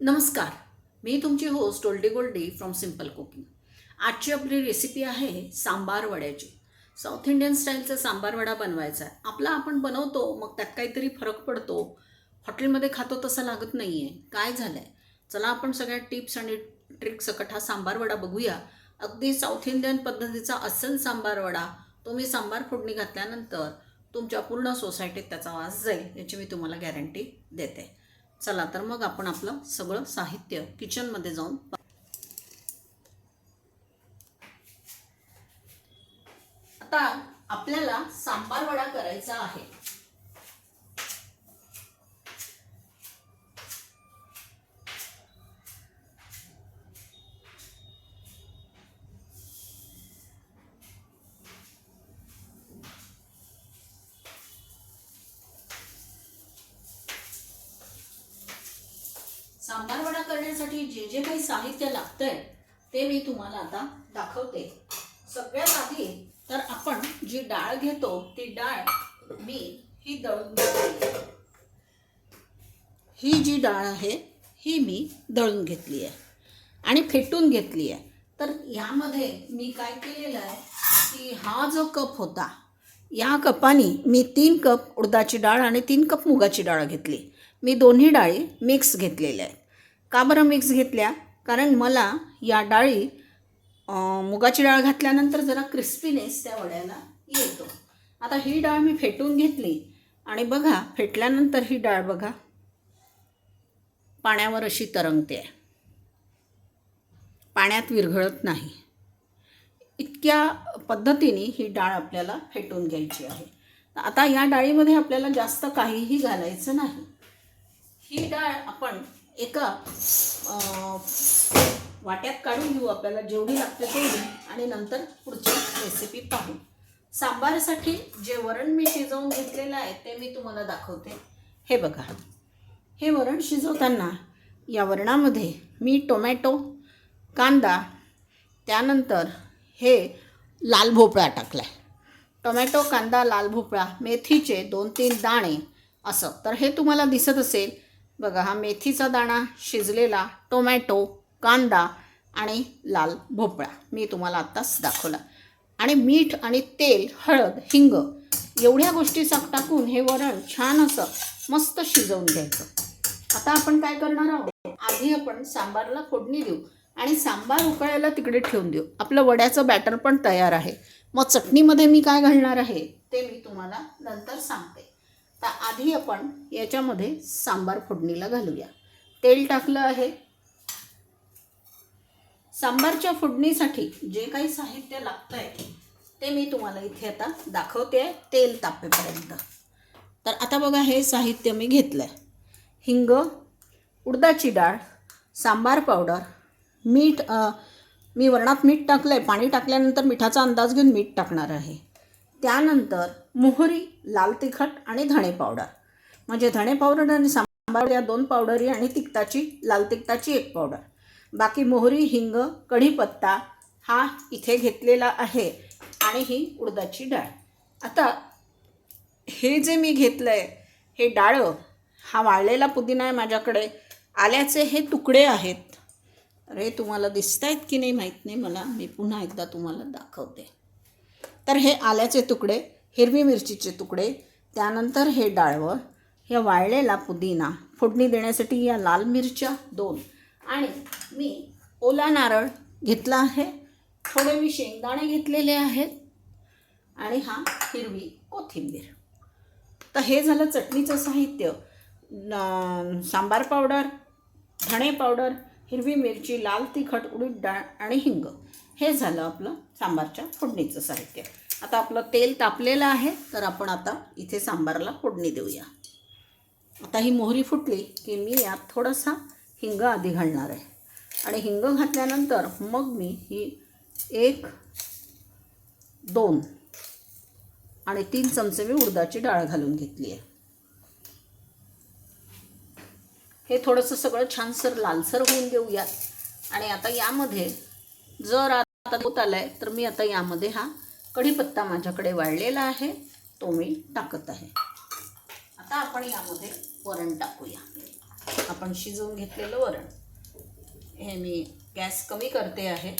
नमस्कार. मी तुमची host Oldie Goldie from simple cooking आजची आपली रेसिपी आहे सांबार वड्याची. साऊथ इंडियन स्टाईलचा सांबार वडा बनवायचा आहे. आपला आपण बनवतो मग त्यात काहीतरी फरक पडतो. हॉटेलमध्ये खातो तसं लागत नाही आहे काय झालं आहे चला आपण सगळ्या टिप्स आणि ट्रिक्सकट हा सांबार वडा बघूया. अगदी साऊथ इंडियन पद्धतीचा अस्सल सांबार वडा तुम्ही सांबार फोडणी घातल्यानंतर तुमच्या पूर्ण सोसायटीत त्याचा वास जाईल याची मी तुम्हाला गॅरंटी देते. चला तर मग आपण आपलं सगळं साहित्य किचनमध्ये जाऊन आता आपल्याला सांबार वडा करायचा आहे सांबार वडा करण्यासाठी जे जे काही साहित्य लागतंय ते मी तुम्हाला आता दाखवते. सगळ्यात आधी तर आपण जी डाळ घेतो ती डाळ मी ही दळून घेतली. ही जी डाळ आहे ही मी दळून घेतली आहे आणि फेटून घेतली आहे. तर यामध्ये मी काय केलेलं आहे की हा जो कप होता या कपाने मी तीन कप उडदाची डाळ आणि तीन कप मुगाची डाळ घेतली. मी दोन्ही डाळी मिक्स घेतलेल्या आहेत. का बरं मिक्स घेतल्या? कारण मला या डाळी मुगाची डाळ घातल्यानंतर जरा क्रिस्पीनेस त्या वड्याला येतो. आता ही डाळ मी फेटून घेतली आणि बघा फेटल्यानंतर ही डाळ बघा पाण्यावर अशी तरंगते. आहे पाण्यात विरघळत नाही. इतक्या पद्धतीने ही डाळ आपल्याला फेटून घ्यायची आहे. आता या डाळीमध्ये आपल्याला जास्त काहीही घालायचं नाही. ही डाळ आपण एका वाट्यात काढून घेऊ आपल्याला जेवढी लागते तेवढी. आणि नंतर पुढची रेसिपी पाहू. सांबारसाठी जे वरण मी शिजवून घेतलेलं आहे ते मी तुम्हाला दाखवते. हे बघा. हे वरण शिजवताना या वरणामध्ये मी टोमॅटो कांदा त्यानंतर हे लाल भोपळा टाकला आहे टोमॅटो कांदा लाल भोपळा मेथीचे दोन तीन दाणे असं. तर हे तुम्हाला दिसत असेल बघा हा मेथीचा दाणा शिजलेला टोमॅटो कांदा आणि लाल भोपळा. मी तुम्हाला आत्ताच दाखवला. आणि मीठ आणि तेल हळद हिंग एवढ्या गोष्टी साक टाकून हे वरण छान असं मस्त शिजवून घ्यायचं. आता आपण काय करणार आहोत? आधी आपण सांबारला फोडणी देऊ आणि सांबार उकळायला तिकडे ठेवून देऊ. आपलं वड्याचं बॅटर पण तयार आहे. मग चटणीमध्ये मी काय घालणार आहे ते मी तुम्हाला नंतर सांगते. तर आधी आपण याच्यामध्ये सांबार फोडणीला घालूया. तेल टाकलं आहे. सांबारच्या फोडणीसाठी जे काही साहित्य लागतं आहे ते मी तुम्हाला इथे आता दाखवते आहे तेल तापेपर्यंत. तर आता बघा हे साहित्य मी घेतलं आहे हिंग उडदाची डाळ सांबार पावडर मीठ मी वरणात मीठ टाकलं आहे पाणी टाकल्यानंतर मिठाचा अंदाज घेऊन मीठ टाकणार आहे. त्यानंतर मोहरी लाल तिखट आणि धणे पावडर. म्हणजे धणे पावडर आणि सांबार या दोन पावडरी आणि तिखटाची लाल तिखटाची एक पावडर. बाकी मोहरी हिंग कढीपत्ता हा इथे घेतलेला आहे आणि ही उडदाची डाळ. आता हे जे मी घेतलं आहे हे डाळं हा वाळलेला पुदिना आहे माझ्याकडे. आल्याचे हे तुकडे आहेत. अरे तुम्हाला दिसत आहेत की नाही माहीत नाही मला. मी पुन्हा एकदा तुम्हाला दाखवते. तर हे आल्याचे तुकडे. हिरवी मिरचीचे तुकडे त्यानंतर हे डाळवं हे वाळलेला पुदिना. फोडणी देण्यासाठी या लाल मिरच्या दोन. आणि मी ओला नारळ घेतला आहे. थोडे मी शेंगदाणे घेतलेले आहेत. आणि हा हिरवी कोथिंबीर. तर हे झालं चटणीचं साहित्य. न- सांबार पावडर धणे पावडर हिरवी मिरची लाल तिखट उडीद डाळ आणि हिंग. हे झालं आपलं सांबारच्या फोडणीचं साहित्य. आता आपलं तेल तापलेलं आहे तर आपण आता इथे सांबारला फोडणी देऊया. आता ही मोहरी फुटली की मी यात थोडासा हिंग आधी घालणार आहे. आणि हिंग घातल्यानंतर मग मी ही एक दोन आणि तीन चमचे मी उडदाची डाळ घालून घेतली आहे. हे थोडंसं सगळं छानसर लालसर होऊन देऊयात आणि आता यामध्ये जर आता होत आलं आहे तर मी आता यामध्ये हा कढीपत्ता माझ्याकडे वाळलेला आहे तो मी टाकत आहे. आता आपण यामध्ये वरण टाकूया. आपण शिजवून घेतलेलं वरण. हे मी गॅस कमी करते आहे.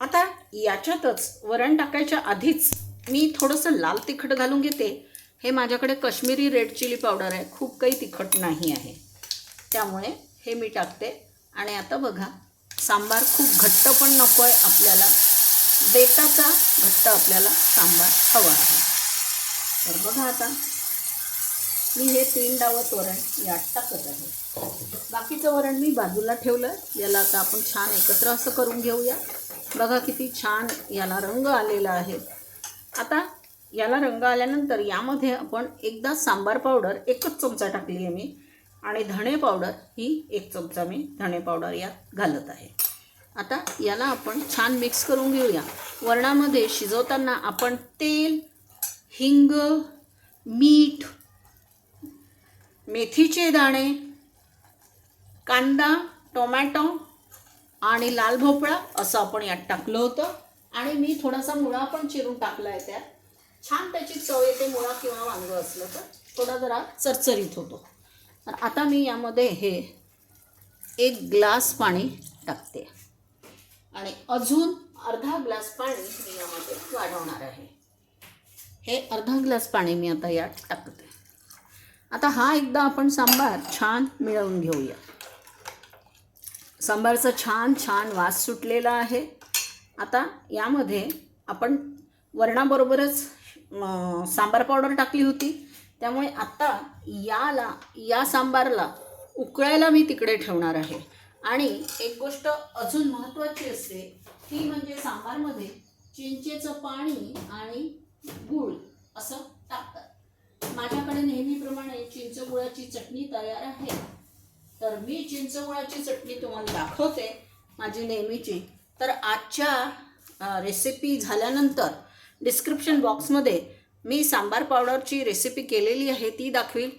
आता याच्यातच वरण टाकायच्या आधीच मी थोडंसं लाल तिखट घालून घेते. हे माझ्याकडे कश्मीरी रेड चिली पावडर आहे खूप काही तिखट नाही आहे. त्यामुळे हे मी टाकते. आणि आता बघा सांबार खूप घट्ट पण नको आहे आपल्याला. बेताचा घट्ट आपल्याला सांबार हवा आहे. तर बघा आता मी हे तीन डावत वरण यात टाकत आहे. बाकीचं वरण मी बाजूला ठेवलं. याला आता आपण छान एकत्र असं करून घेऊया. बघा किती छान याला रंग आलेला आहे. आता याला रंग आल्यानंतर यामध्ये आपण एकदा सांबार पावडर एकच चमचा टाकली आहे मी. आणि धणे पावडर ही एक चमचा मी धणे पावडर यात घालत आहे. आता याला आपण छान मिक्स करून घेऊया. वरणामध्ये शिजवताना आपण तेल हिंग मीठ मेथीचे दाणे कांदा टोमॅटो आणि लाल भोपळा असं आपण यात टाकलं होतं. आणि मी थोडासा मुळा पण चिरून टाकला आहे त्यात. छान त्याची चव येते मुळा किंवा वांगं असलं तर. थोडा जरा चरचरीत होतो. आता मी यामध्ये हे एक ग्लास पाणी टाकते. आणि अजून अर्धा ग्लास पाणी मी यामध्ये वाढवणार आहे. हे अर्धा ग्लास पाणी मी आता यात टाकते. आता हा एकदा आपण सांबार छान मिळवून घेऊया. सांबारचा छान छान वास सुटलेला आहे. आता यामध्ये आपण वरणाबरोबरच सांबार पावडर टाकली होती. त्यामुळे आता याला या सांबारला उकळायला मी तिकडे ठेवणार आहे. आणि एक गोष्ट अजून महत्त्वाची असते ती म्हणजे सांबारमध्ये चिंचेचं पाणी आणि गूळ असं टाकतात. माझ्याकडे नेहमीप्रमाणे चिंचगुळाची चटणी तयार आहे. तर मी चिंचगुळाची चटणी तुम्हाला दाखवते माझी नेहमीची. तर आजच्या रेसिपी झाल्यानंतर डिस्क्रिप्शन बॉक्समध्ये मी सांबार पावडरची रेसिपी केलेली आहे ती दाखवील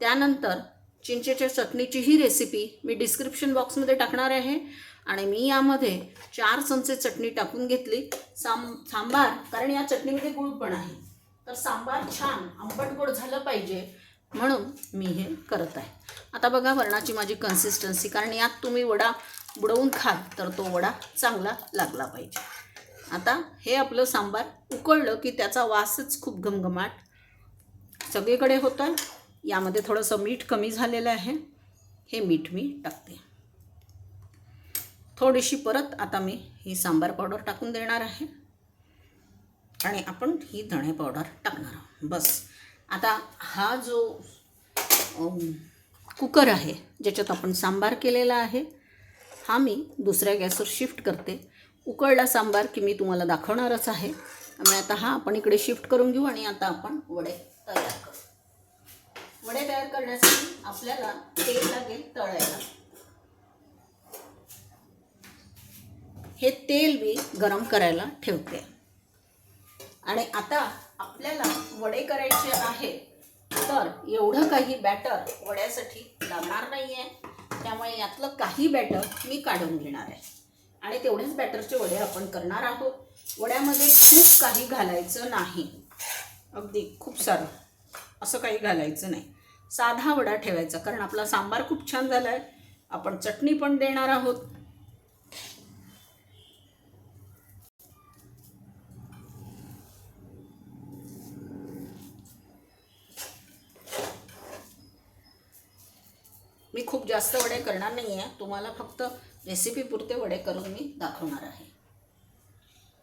त्यानंतर चिंचेच्या चटणीची ही रेसिपी मी डिस्क्रिप्शन बॉक्समध्ये टाकणार आहे. आणि मी यामध्ये चार चमचे चटणी टाकून घेतली. सां सांबार कारण या चटणीमध्ये गुळ पण आहे. तर सांबार छान आंबट गोड झालं पाहिजे. म्हणून मी हे करत आहे. आता बघा वरणाची माझी कन्सिस्टन्सी कारण यात तुम्ही वडा बुडवून खाल तर तो वडा चांगला लागला पाहिजे. आता हे आपलं सांबार उकळलं की त्याचा वासच खूप घमघमाट. सगळीकडे होतं यामध्ये थोडंसं मीठ कमी झालेलं आहे. हे मीठ मी टाकते. थोडीशी परत आता मी ही सांबार पावडर टाकून देणार आहे. आणि आपण ही धणे पावडर टाकणार आहोत. बस. आता हा जो कुकर आहे ज्याच्यात आपण सांबार केलेला आहे हा मी दुसऱ्या गॅसवर शिफ्ट करते. उकळला सांबार की मी तुम्हाला दाखवणारच आहे. त्यामुळे आता हा आपण इकडे शिफ्ट करून घेऊ आणि आता आपण वडे तयार करू. वडे तयार करण्यासाठी आपल्याला तेल लागेल तळायला. हे तेल मी गरम करायला ठेवते. आणि आता आपल्याला वडे करायचे आहे तर एवढं काही बॅटर वड्यासाठी लागणार नाही आहे त्यामुळे यातलं काही बॅटर मी काढून घेणार आहे. आणि तेवढेच बॅटरचे वडे आपण करणार आहोत. वड्यामध्ये खूप काही घालायचं नाही. अगदी खूप सारं. असं काही घालायचं नाही. साधा वडा ठेवायचा कारण आपला सांबार खूप छान झाला आहे आपण चटणी पण देणार आहोत. मी खूप जास्त वडे करणार नाही आहे तुम्हाला फक्त रेसिपी पुरते वडे करून मी दाखवणार आहे.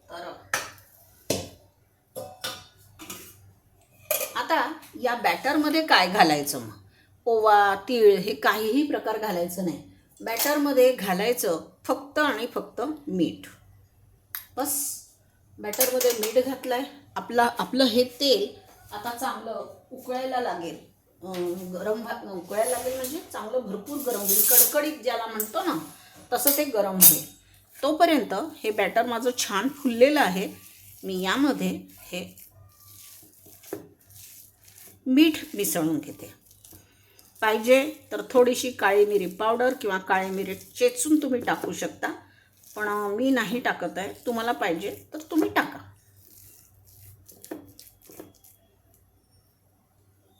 तर आता या बॅटरमध्ये काय घालायचं मग? ओवा तीळ हे काहीही प्रकार घालायचं नाही. बॅटरमध्ये घालायचं फक्त आणि फक्त मीठ. बस. बॅटरमध्ये मीठ घातलं आहे आपला आपलं हे तेल आता चांगलं उकळायला लागेल. गरम भात उकळायला लागेल म्हणजे चांगलं भरपूर गरम होईल. कडकडीत ज्याला म्हणतो ना तसं ते गरम होईल. तोपर्यंत हे बॅटर माझं छान फुललेलं आहे. मी यामध्ये हे मीठ मिसळून घेते. पाहिजे तर थोडीशी काळी मिरी पावडर किंवा काळी मिरी चेचून तुम्ही टाकू शकता. पण मी नाही टाकत आहे. तुम्हाला पाहिजे तर तुम्ही टाका.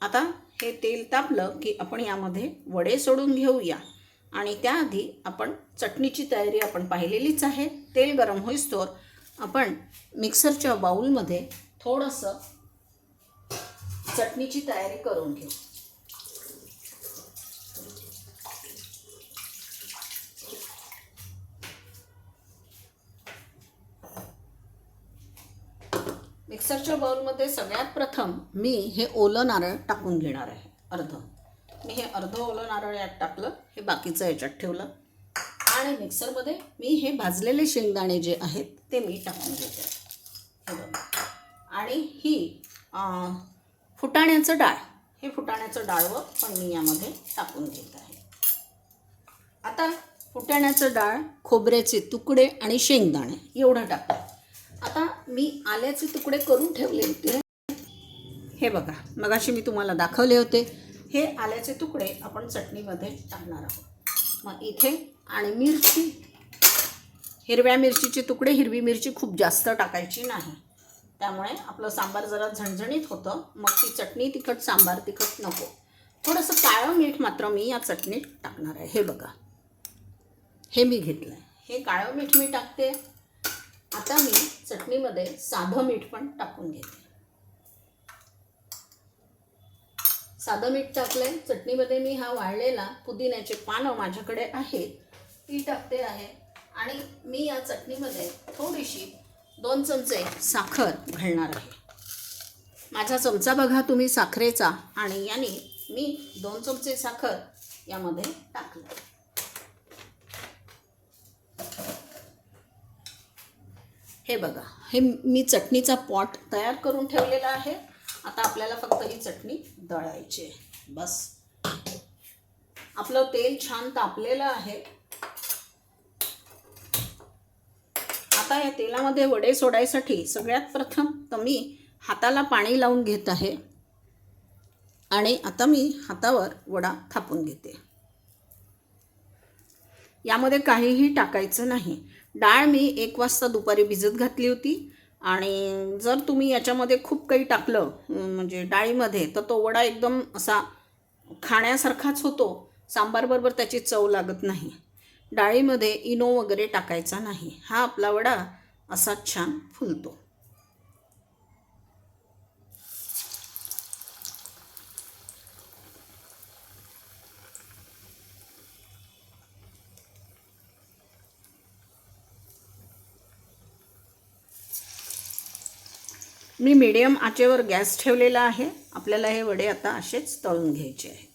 आता हे तेल तापलं की आपण यामध्ये वडे सोडून घेऊया. आणि त्याआधी आपण चटणीची तयारी आपण पाहिलेलीच आहे. तेल गरम होईस्तोवर आपण मिक्सरच्या बाऊलमध्ये थोडंसं चटणीची तयारी करून घेऊ. मिक्सरच्या बाउलमध्ये सगळ्यात प्रथम मी हे ओलं नारळ टाकून घेणार आहे. अर्ध. मी हे अर्ध ओलं नारळ यात टाकलं हे बाकीचं याच्यात ठेवलं. आणि मिक्सरमध्ये मी हे भाजलेले शेंगदाणे जे आहेत ते मी टाकून घेते. आणि ही फुटाण्याचं डाळ. हे फुटाण्याचं डाळवं पण मी यामध्ये टाकून घेत आहे. आता फुटाण्याचं डाळ खोबऱ्याचे तुकडे आणि शेंगदाणे एवढं टाकलं आता मी आल्याचे तुकडे करून ठेवले होते. हे बघा मगाशी मी तुम्हाला दाखवले होते. हे आल्याचे तुकडे आपण चटणीमध्ये टाकणार आहोत. मग इथे आणि मिरची हिरव्या मिरचीचे तुकडे हिरवी मिरची खूप जास्त टाकायची नाही. त्यामुळे आपलं सांबार जरा झणझणीत होतं. मग ती चटणी तिखट सांबार तिखट नको. थोडंसं काळं मीठ मात्र मी या चटणीत टाकणार आहे. हे बघा. हे मी घेतलं आहे हे काळं मीठ मी टाकते. आता मी चटणीमध्ये साधं मीठ पण टाकून घेते. साधं मीठ टाकलंय. चटणीमध्ये मी हा वाळलेला पुदिन्याचे पानं माझ्याकडे आहेत. ती टाकते आहे. आणि मी या चटणीमध्ये थोडीशी दोन चमचे साखर घालणार आहे. माझा चमचा बघा तुम्ही साखरेचा आणि याने मी दोन चमचे साखर यामध्ये टाकलं. हे बघा हे मी चटणीचा पॉट तयार करून ठेवलेला आहे. आता आपल्याला फक्त ही चटणी दळायची आहे. बस. आपलं तेल छान तापलेलं आहे. आता या तेलामध्ये वडे सोडायसाठी सगळ्यात प्रथम तर मी हाताला पाणी लावून घेत आहे. आणि आता मी हातावर वडा थापून घेते. यामध्ये काहीही टाकायचं नाही. डाळ मी एक वाजता दुपारी भिजत घातली होती. आणि जर तुम्ही याच्यामध्ये खूप काही टाकलं म्हणजे डाळीमध्ये तर तो वडा एकदम असा खाण्यासारखाच होतो. सांबारबरोबर त्याची चव लागत नाही. डाळीमध्ये इनो वगैरे टाकायचा नाही. हा आपला वडा असा छान फुलतो. मी मीडियम आचेवर गॅस ठेवलेला आहे. आपल्याला हे वडे आता असेच तळून घ्यायचे आहे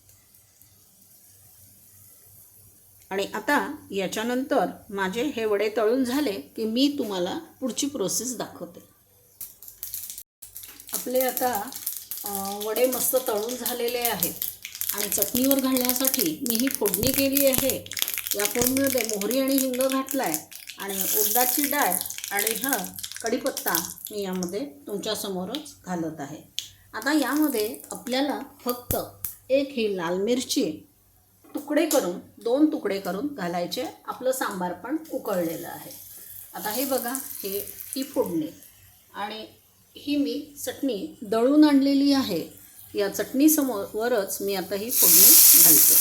आणि आता याच्यानंतर माझे हे वडे तळून झाले की मी तुम्हाला पुढची प्रोसेस दाखवते. आपले आता वडे मस्त तळून झालेले आहेत. आणि चटणीवर घालण्यासाठी मी ही फोडणी केली आहे. या फोडणीमध्ये मोहरी आणि हिंग घातला आहे आणि उडदाची डाळ आणि हा कढीपत्ता मी यामध्ये तुमच्यासमोरच घालत आहे. आता यामध्ये आपल्याला फक्त एक ही लाल मिरची तुकडे करून दोन तुकडे करून घालायचे. आपलं सांबार पण उकळलेलं आहे. आता हे बघा हे ही फोडणी. आणि ही मी चटणी दळून आणलेली आहे. या चटणीसमोरच मी आता ही फोडणी घालते.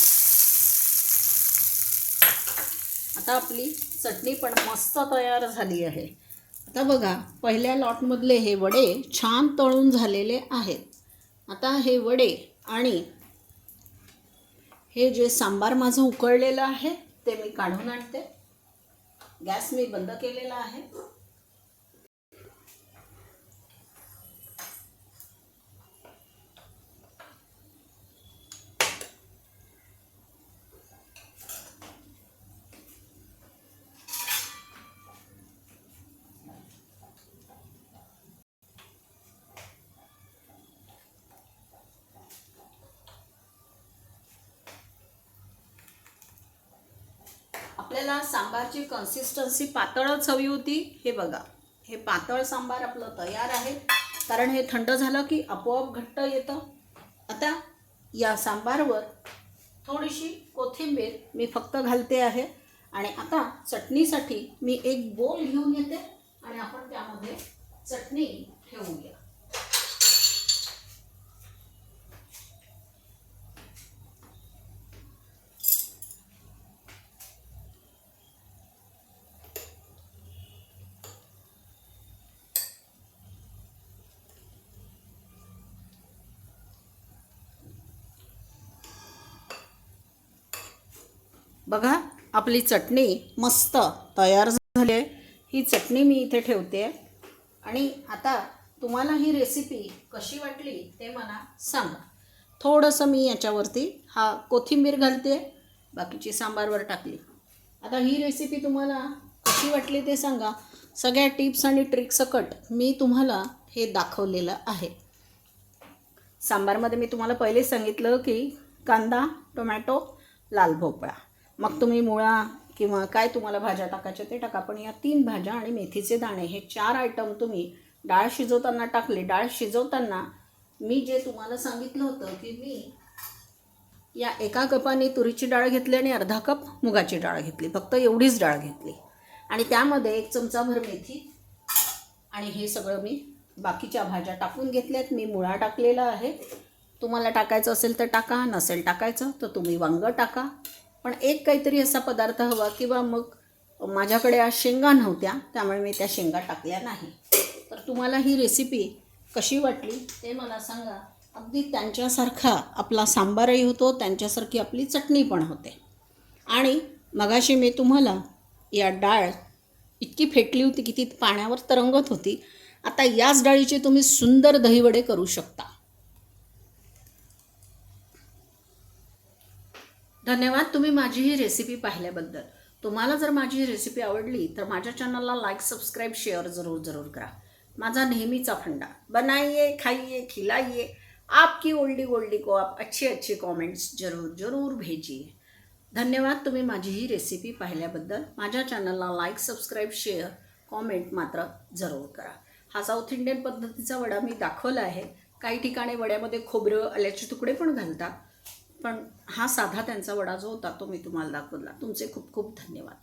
आता आपली चटणी पण मस्त तयार झाली आहे. आता बघा पहिल्या लॉटमधले हे वडे छान तळून झालेले आहेत. आता हे वडे आणि हे जे सांबार माझं उकळलेलं आहे ते मी काढून आणते. गॅस मी बंद केलेला आहे आपल्याला सांबारची कन्सिस्टन्सी पातळच हवी होती. हे बघा हे पातळ सांबार आपलं तयार आहे. कारण हे थंड झालं की आपोआप घट्ट येतं. आता या सांबारवर थोडीशी कोथिंबीर मी फक्त घालते आहे. आणि आता चटणीसाठी मी एक बोल घेऊन येते. आणि आपण त्यामध्ये चटणी ठेवूया बघा आपली चटणी मस्त तयार झाली आहे. ही चटणी मी इथे ठेवते. आणि आता तुम्हाला ही रेसिपी कशी वाटली ते मला सांगा. थोडंसं मी याच्यावरती हा कोथिंबीर घालते बाकीची सांबारवर टाकली. आता ही रेसिपी तुम्हाला कशी वाटली ते सांगा. सगळ्या टिप्स आणि ट्रिक्सकट मी तुम्हाला हे दाखवलेलं आहे. सांबारमध्ये मी तुम्हाला पहिले सांगितलं की कांदा टोमॅटो लाल भोपळा. मग तुम्ही मुळा किंवा काय तुम्हाला भाज्या टाकायच्या ते टाका. पण या तीन भाज्या आणि मेथीचे दाणे हे चार आयटम तुम्ही डाळ शिजवताना टाकले. डाळ शिजवताना मी जे तुम्हाला सांगितलं होतं की मी या एका कपाने तुरीची डाळ घेतली आणि अर्धा कप मुगाची डाळ घेतली. फक्त एवढीच डाळ घेतली. आणि त्यामध्ये एक चमचाभर मेथी आणि हे सगळं मी बाकीच्या भाज्या टाकून घेतल्यात. मी मुळा टाकलेला आहे. तुम्हाला टाकायचं असेल तर टाका नसेल टाकायचं तर तुम्ही वांग टाका. पण एक काहीतरी असा पदार्थ हवा किंवा मग माझ्याकडे आज शेंगा नव्हत्या त्यामुळे मी त्या शेंगा टाकल्या नाही. तर तुम्हाला ही रेसिपी कशी वाटली ते मला सांगा. अगदी त्यांच्यासारखा आपला सांबारही होतो त्यांच्यासारखी आपली चटणी पण होते. आणि मगाशी मी तुम्हाला या डाळ इतकी फेटली होती की ती पाण्यावर तरंगत होती. आता याच डाळीचे तुम्ही सुंदर दहीवडे करू शकता. धन्यवाद तुम्ही माझी ही रेसिपी पाहिल्याबद्दल. तुम्हाला जर माझी ही रेसिपी आवडली तर माझ्या चॅनलला लाईक सबस्क्राईब शेअर जरूर जरूर करा. माझा नेहमीचा फंडा. बनाइए खाइए खिलाइए. आपकी ओल्डी गोल्डी को आप अच्छे अच्छे कॉमेंट्स जरूर जरूर भेजिए. धन्यवाद तुम्ही माझी ही रेसिपी पाहिल्याबद्दल. माझ्या चॅनलला लाईक सबस्क्राईब शेअर कॉमेंट मात्र जरूर करा. हा साऊथ इंडियन पद्धतीचा वडा मी दाखवला आहे. काही ठिकाणी वड्यामध्ये खोबरं आल्याचे तुकडे पण घालतात. पण हा साधा त्यांचा वडा जो होता तो मी तुम्हाला दाखवला. तुमचे खूप खूप धन्यवाद.